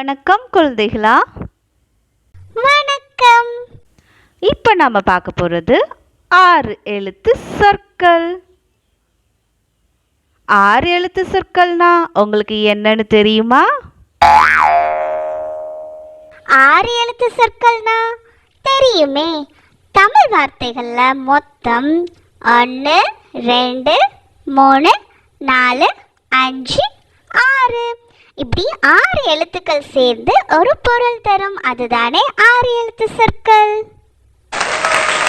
வணக்கம் குழந்தைகளா. வணக்கம். இப்போ நம்ம பார்க்க போகிறது ஆறு எழுத்து சொற்கள். ஆறு எழுத்து சொற்கள்னா உங்களுக்கு என்னன்னு தெரியுமா? ஆறு எழுத்து சொற்கள்னா தெரியுமே. தமிழ் வார்த்தைகள்ல மொத்தம் ஒன்று ரெண்டு மூணு நாலு அஞ்சு ஆறு. இப்படி ஆறு எழுத்துக்கள் சேர்ந்து ஒரு பொருள் தரும். அதுதானே ஆறு எழுத்து சொற்கள்.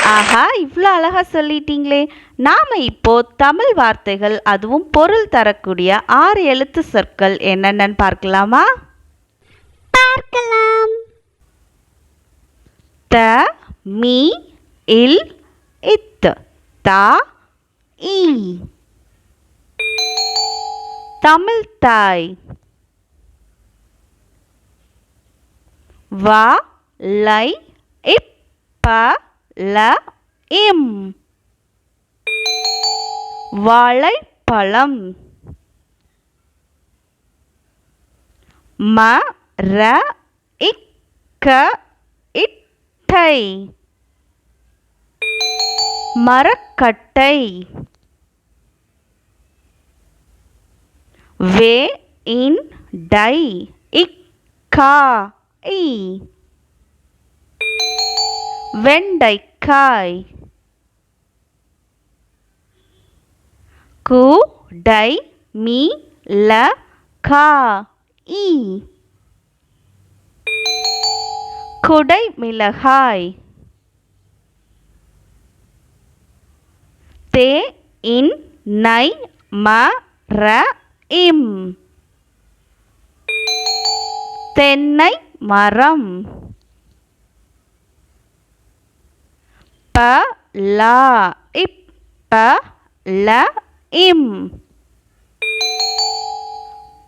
ஆஹா இவ்வளோ அழகா சொல்லிட்டீங்களே. நாம இப்போ தமிழ் வார்த்தைகள் அதுவும் பொருள் தரக்கூடிய ஆறு எழுத்து சொற்கள் என்னென்னு பார்க்கலாமா? பார்க்கலாம். த மீ இல் இத் தா ஈ. தமிழ் தாய். வ லை இப் ப ல இம் வாழைப்பழம். ம ர இக்க இட்டை மரக்கட்டை. வே இன் டை இக்கா இ வெண்டைக்காய். கு டை மீ ல கா இ e. குடை மிளகாய். தே இன் நை ம ர இம். தென்னை மரம். ப லா இப் ப ல இம்.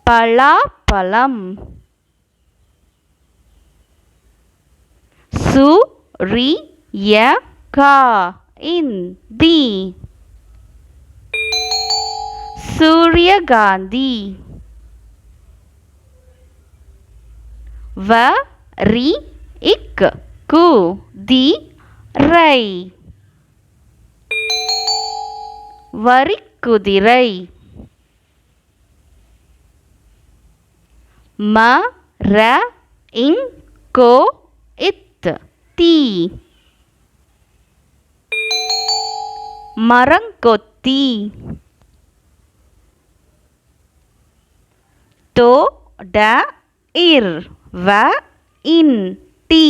பலாப்பழம். சு ரி ய கா இன் தி. சூரியகாந்தி. வ ரி இக் கு தி ரை. வரிக்குதிரை. ம ர இங் கோ இத் தீ. மரங்கொத்தி. தோ ட இர். வ இன் டி.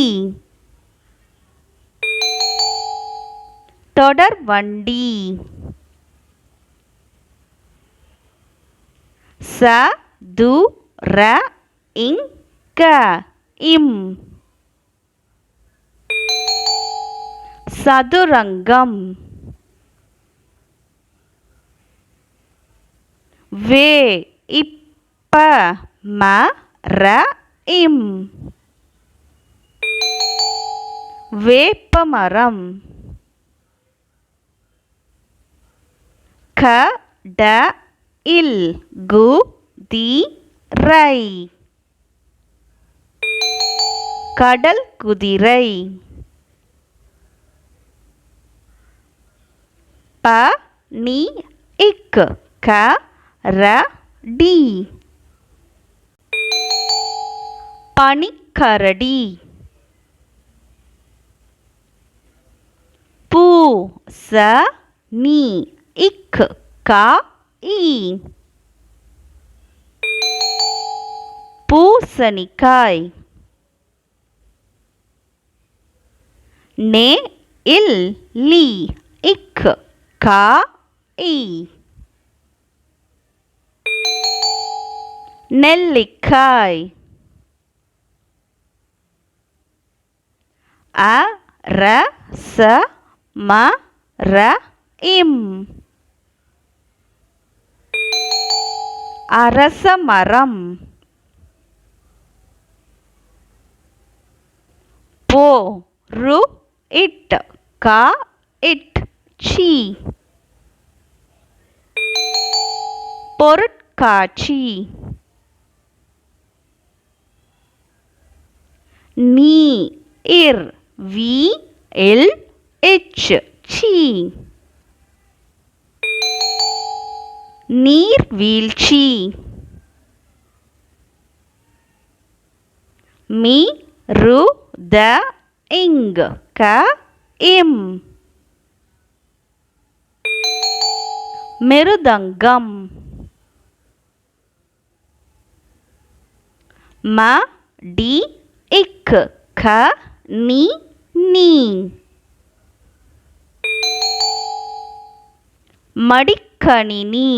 தொடர் வண்டி. ச து ர இங் க இம். சதுரங்கம். வே இப்ப ம ர இம். வேப்பமரம். க ட இல் கு தி ரை. கடல் குதிரை. ப நி இக் க ர டி. பனிக்கரடி பூ ச நீ இக் கா ஈ. பூசணிக்காய் நே இல் லி இக் கா ஈ. நெல்லிக்காய். அ ர ச ம ர இம். அரச மரம். போ ரு இட் கா இட் சி. பொருட்காட்சி. நீ இர். வி எல் எச் சி நீர்வீழ்ச்சி. மி ரு த இங் க. இம் மிருதங்கம். ம. டி. இக் க. நீ. நீ மடிக்கணினி.